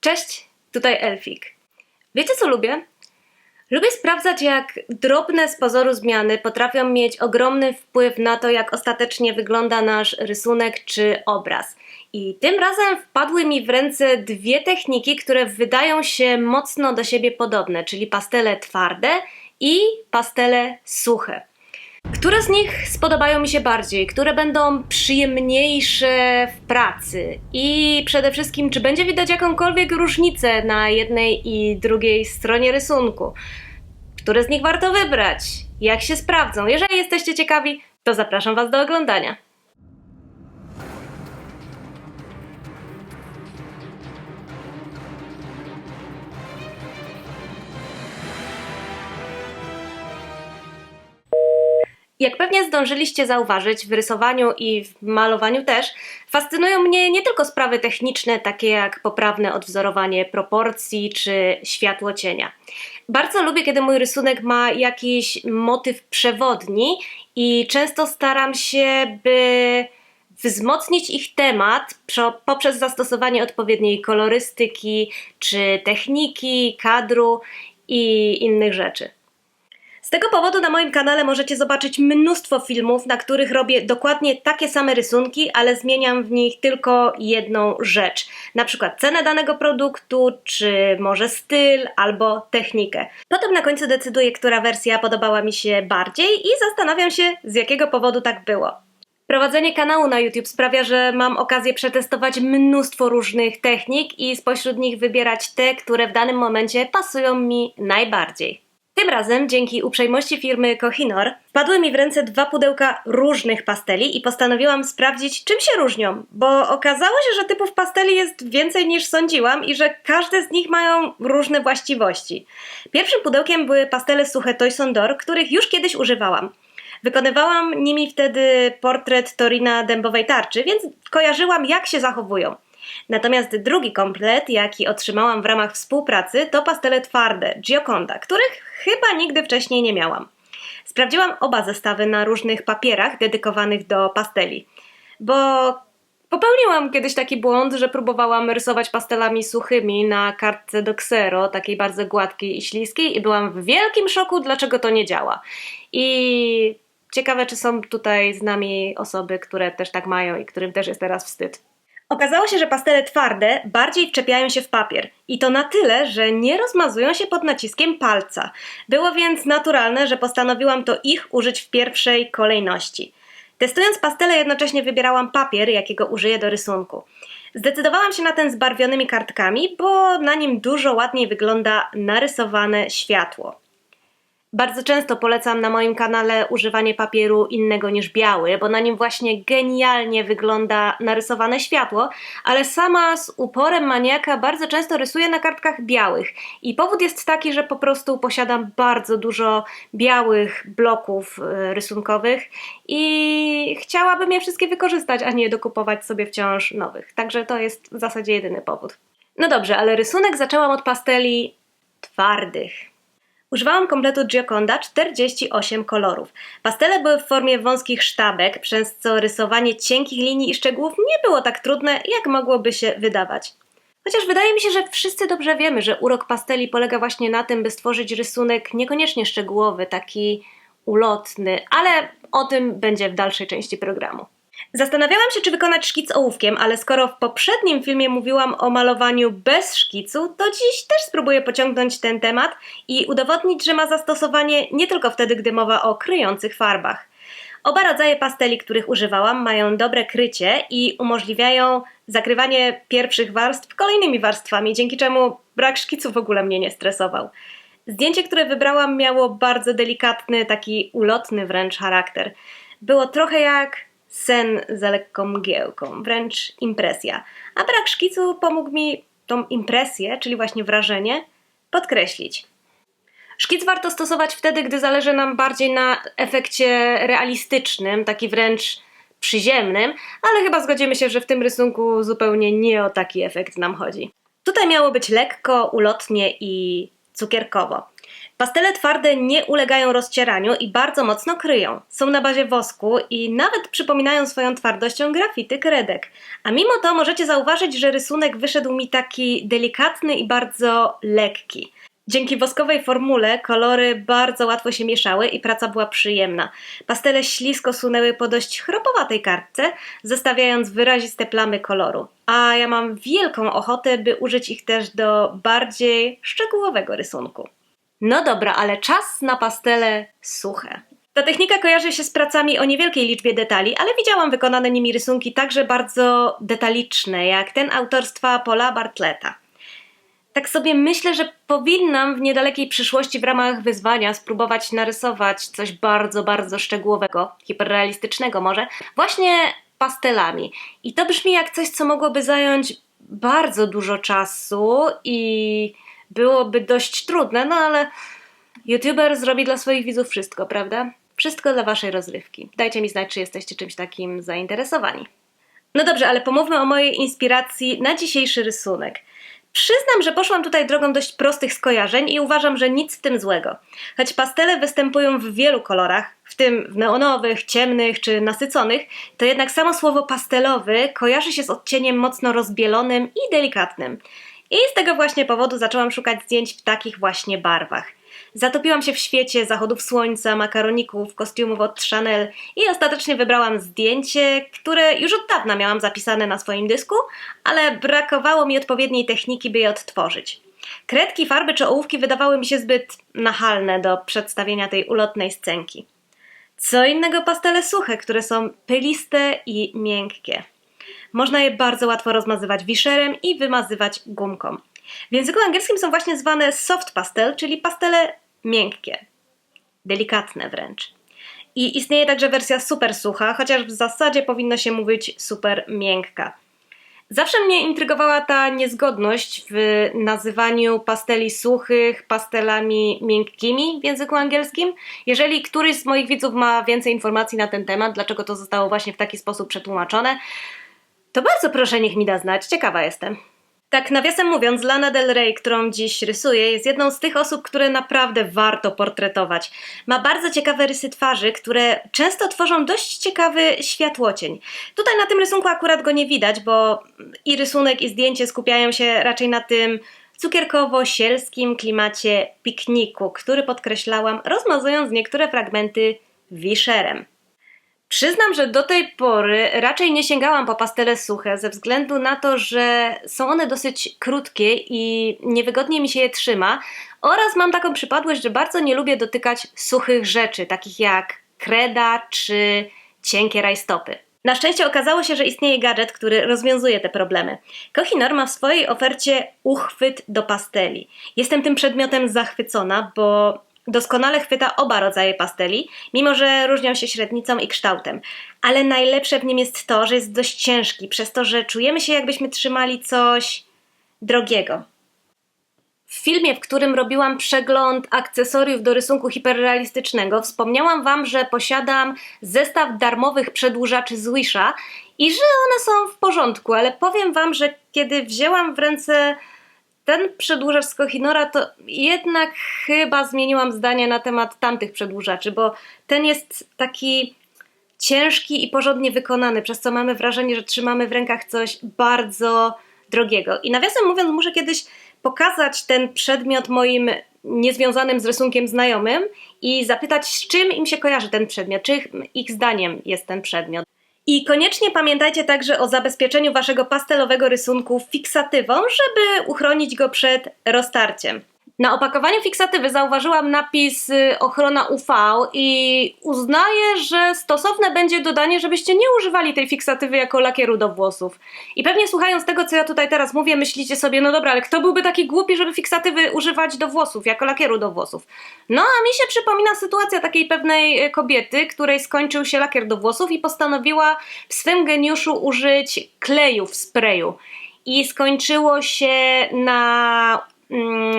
Cześć, tutaj Elfik. Wiecie co lubię? Lubię sprawdzać, jak drobne z pozoru zmiany potrafią mieć ogromny wpływ na to, jak ostatecznie wygląda nasz rysunek czy obraz. I tym razem wpadły mi w ręce dwie techniki, które wydają się mocno do siebie podobne, czyli pastele twarde i pastele suche. Które z nich spodobają mi się bardziej? Które będą przyjemniejsze w pracy? I przede wszystkim, czy będzie widać jakąkolwiek różnicę na jednej i drugiej stronie rysunku? Które z nich warto wybrać? Jak się sprawdzą? Jeżeli jesteście ciekawi, to zapraszam Was do oglądania. Jak pewnie zdążyliście zauważyć, w rysowaniu i w malowaniu też fascynują mnie nie tylko sprawy techniczne, takie jak poprawne odwzorowanie proporcji czy światło cienia. Bardzo lubię, kiedy mój rysunek ma jakiś motyw przewodni i często staram się, by wzmocnić ich temat poprzez zastosowanie odpowiedniej kolorystyki czy techniki, kadru i innych rzeczy. Z tego powodu na moim kanale możecie zobaczyć mnóstwo filmów, na których robię dokładnie takie same rysunki, ale zmieniam w nich tylko jedną rzecz. Na przykład cenę danego produktu, czy może styl, albo technikę. Potem na końcu decyduję, która wersja podobała mi się bardziej i zastanawiam się, z jakiego powodu tak było. Prowadzenie kanału na YouTube sprawia, że mam okazję przetestować mnóstwo różnych technik i spośród nich wybierać te, które w danym momencie pasują mi najbardziej. Tym razem, dzięki uprzejmości firmy Kohinor, wpadły mi w ręce dwa pudełka różnych pasteli i postanowiłam sprawdzić, czym się różnią, bo okazało się, że typów pasteli jest więcej niż sądziłam i że każde z nich mają różne właściwości. Pierwszym pudełkiem były pastele suche Toy Dor, których już kiedyś używałam. Wykonywałam nimi wtedy portret Torina dębowej tarczy, więc kojarzyłam, jak się zachowują. Natomiast drugi komplet, jaki otrzymałam w ramach współpracy, to pastele twarde Gioconda, których chyba nigdy wcześniej nie miałam. Sprawdziłam oba zestawy na różnych papierach dedykowanych do pasteli, bo Popełniłam kiedyś taki błąd, że próbowałam rysować pastelami suchymi na kartce do ksero, takiej bardzo gładkiej i śliskiej i byłam w wielkim szoku, dlaczego to nie działa. I ciekawe, czy są tutaj z nami osoby, które też tak mają i którym też jest teraz wstyd. Okazało się, że pastele twarde bardziej wczepiają się w papier i to na tyle, że nie rozmazują się pod naciskiem palca. Było więc naturalne, że postanowiłam to ich użyć w pierwszej kolejności. Testując pastele jednocześnie wybierałam papier, jakiego użyję do rysunku. Zdecydowałam się na ten z barwionymi kartkami, bo na nim dużo ładniej wygląda narysowane światło. Bardzo często polecam na moim kanale używanie papieru innego niż biały, bo na nim właśnie genialnie wygląda narysowane światło, ale sama z uporem maniaka bardzo często rysuję na kartkach białych. I powód jest taki, że po prostu posiadam bardzo dużo białych bloków e, rysunkowych i chciałabym je wszystkie wykorzystać, a nie dokupować sobie wciąż nowych. Także to jest w zasadzie jedyny powód. No dobrze, ale rysunek zaczęłam od pasteli twardych. Używałam kompletu Gioconda 48 kolorów. Pastele były w formie wąskich sztabek, przez co rysowanie cienkich linii i szczegółów nie było tak trudne, jak mogłoby się wydawać. Chociaż wydaje mi się, że wszyscy dobrze wiemy, że urok pasteli polega właśnie na tym, by stworzyć rysunek niekoniecznie szczegółowy, taki ulotny, ale o tym będzie w dalszej części programu. Zastanawiałam się, czy wykonać szkic ołówkiem, ale skoro w poprzednim filmie mówiłam o malowaniu bez szkicu, to dziś też spróbuję pociągnąć ten temat i udowodnić, że ma zastosowanie nie tylko wtedy, gdy mowa o kryjących farbach. Oba rodzaje pasteli, których używałam, mają dobre krycie i umożliwiają zakrywanie pierwszych warstw kolejnymi warstwami, dzięki czemu brak szkicu w ogóle mnie nie stresował. Zdjęcie, które wybrałam, miało bardzo delikatny, taki ulotny wręcz charakter. Było trochę jak sen za lekką mgiełką, wręcz impresja. A brak szkicu pomógł mi tą impresję, czyli właśnie wrażenie, podkreślić. Szkic warto stosować wtedy, gdy zależy nam bardziej na efekcie realistycznym, taki wręcz przyziemnym, ale chyba zgodzimy się, że w tym rysunku zupełnie nie o taki efekt nam chodzi. Tutaj miało być lekko, ulotnie i cukierkowo. Pastele twarde nie ulegają rozcieraniu i bardzo mocno kryją. Są na bazie wosku i nawet przypominają swoją twardością grafity kredek. A mimo to możecie zauważyć, że rysunek wyszedł mi taki delikatny i bardzo lekki. Dzięki woskowej formule kolory bardzo łatwo się mieszały i praca była przyjemna. Pastele ślisko sunęły po dość chropowatej kartce, zostawiając wyraziste plamy koloru. A ja mam wielką ochotę, by użyć ich też do bardziej szczegółowego rysunku. No dobra, ale czas na pastele suche. Ta technika kojarzy się z pracami o niewielkiej liczbie detali, ale widziałam wykonane nimi rysunki także bardzo detaliczne, jak ten autorstwa Paula Bartleta. Tak sobie myślę, że powinnam w niedalekiej przyszłości w ramach wyzwania spróbować narysować coś bardzo, bardzo szczegółowego, hiperrealistycznego może, właśnie pastelami. I to brzmi jak coś, co mogłoby zająć bardzo dużo czasu i byłoby dość trudne, no ale YouTuber zrobi dla swoich widzów wszystko, prawda? Wszystko dla waszej rozrywki. Dajcie mi znać, czy jesteście czymś takim zainteresowani. No dobrze, ale pomówmy o mojej inspiracji na dzisiejszy rysunek. Przyznam, że poszłam tutaj drogą dość prostych skojarzeń i uważam, że nic w tym złego. Choć pastele występują w wielu kolorach, w tym w neonowych, ciemnych czy nasyconych, to jednak samo słowo pastelowy kojarzy się z odcieniem mocno rozbielonym i delikatnym. I z tego właśnie powodu zaczęłam szukać zdjęć w takich właśnie barwach. Zatopiłam się w świecie zachodów słońca, makaroników, kostiumów od Chanel i ostatecznie wybrałam zdjęcie, które już od dawna miałam zapisane na swoim dysku, ale brakowało mi odpowiedniej techniki, by je odtworzyć. Kredki, farby czy ołówki wydawały mi się zbyt nachalne do przedstawienia tej ulotnej scenki. Co innego pastele suche, które są pyliste i miękkie. Można je bardzo łatwo rozmazywać wiszerem i wymazywać gumką. W języku angielskim są właśnie zwane soft pastel, czyli pastele miękkie, delikatne wręcz. I istnieje także wersja super sucha, chociaż w zasadzie powinno się mówić super miękka. Zawsze mnie intrygowała ta niezgodność w nazywaniu pasteli suchych pastelami miękkimi w języku angielskim. Jeżeli któryś z moich widzów ma więcej informacji na ten temat, dlaczego to zostało właśnie w taki sposób przetłumaczone, to bardzo proszę, niech mi da znać. Ciekawa jestem. Tak, nawiasem mówiąc, Lana Del Rey, którą dziś rysuję, jest jedną z tych osób, które naprawdę warto portretować. Ma bardzo ciekawe rysy twarzy, które często tworzą dość ciekawy światłocień. Tutaj na tym rysunku akurat go nie widać, bo i rysunek, i zdjęcie skupiają się raczej na tym cukierkowo-sielskim klimacie pikniku, który podkreślałam, rozmazując niektóre fragmenty wiszerem. Przyznam, że do tej pory raczej nie sięgałam po pastele suche ze względu na to, że są one dosyć krótkie i niewygodnie mi się je trzyma oraz mam taką przypadłość, że bardzo nie lubię dotykać suchych rzeczy, takich jak kreda czy cienkie rajstopy. Na szczęście okazało się, że istnieje gadżet, który rozwiązuje te problemy. Kohinor ma w swojej ofercie uchwyt do pasteli. Jestem tym przedmiotem zachwycona, bo Doskonale chwyta oba rodzaje pasteli, mimo że różnią się średnicą i kształtem. Ale najlepsze w nim jest to, że jest dość ciężki, przez to, że czujemy się jakbyśmy trzymali coś drogiego. W filmie, w którym robiłam przegląd akcesoriów do rysunku hiperrealistycznego, wspomniałam Wam, że posiadam zestaw darmowych przedłużaczy z Wisha i że one są w porządku, ale powiem Wam, że kiedy wzięłam w ręce ten przedłużacz z Kohinora to jednak chyba zmieniłam zdanie na temat tamtych przedłużaczy, bo ten jest taki ciężki i porządnie wykonany, przez co mamy wrażenie, że trzymamy w rękach coś bardzo drogiego. I nawiasem mówiąc, muszę kiedyś pokazać ten przedmiot moim niezwiązanym z rysunkiem znajomym i zapytać, z czym im się kojarzy ten przedmiot, czy ich zdaniem jest ten przedmiot. I koniecznie pamiętajcie także o zabezpieczeniu waszego pastelowego rysunku fiksatywą, żeby uchronić go przed roztarciem. Na opakowaniu fiksatywy zauważyłam napis y, ochrona UV i uznaję, że stosowne będzie dodanie, żebyście nie używali tej fiksatywy jako lakieru do włosów. I pewnie słuchając tego, co ja tutaj teraz mówię, myślicie sobie, no dobra, ale kto byłby taki głupi, żeby fiksatywy używać do włosów, jako lakieru do włosów? No a mi się przypomina sytuacja takiej pewnej y, kobiety, której skończył się lakier do włosów i postanowiła w swym geniuszu użyć kleju w sprayu. I skończyło się na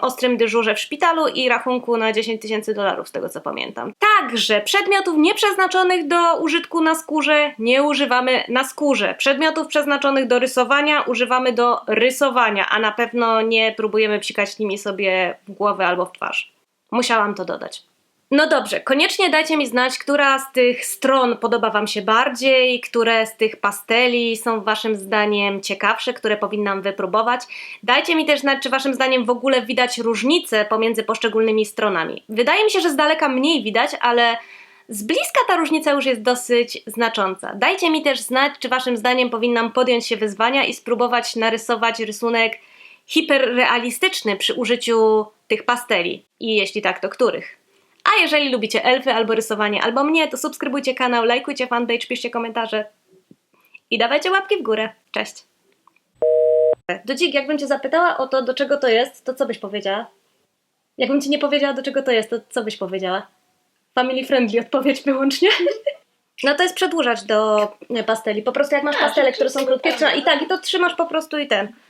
ostrym dyżurze w szpitalu i rachunku na 10 tysięcy dolarów, z tego co pamiętam. Także przedmiotów nieprzeznaczonych do użytku na skórze nie używamy na skórze. Przedmiotów przeznaczonych do rysowania używamy do rysowania, a na pewno nie próbujemy psikać nimi sobie w głowę albo w twarz. Musiałam to dodać. No dobrze, koniecznie dajcie mi znać, która z tych stron podoba Wam się bardziej, które z tych pasteli są Waszym zdaniem ciekawsze, które powinnam wypróbować. Dajcie mi też znać, czy Waszym zdaniem w ogóle widać różnice pomiędzy poszczególnymi stronami. Wydaje mi się, że z daleka mniej widać, ale z bliska ta różnica już jest dosyć znacząca. Dajcie mi też znać, czy Waszym zdaniem powinnam podjąć się wyzwania i spróbować narysować rysunek hiperrealistyczny przy użyciu tych pasteli. I jeśli tak, to których? A jeżeli lubicie elfy albo rysowanie, albo mnie, to subskrybujcie kanał, lajkujcie fanpage, piszcie komentarze i dawajcie łapki w górę. Cześć! Dudzik, jakbym cię zapytała o to, do czego to jest, to co byś powiedziała? Jakbym ci nie powiedziała, do czego to jest, to co byś powiedziała? Family friendly odpowiedź wyłącznie. No to jest przedłużać do pasteli. Po prostu jak masz A, pastele, które są krótkie, tak. i tak, i to trzymasz po prostu i ten.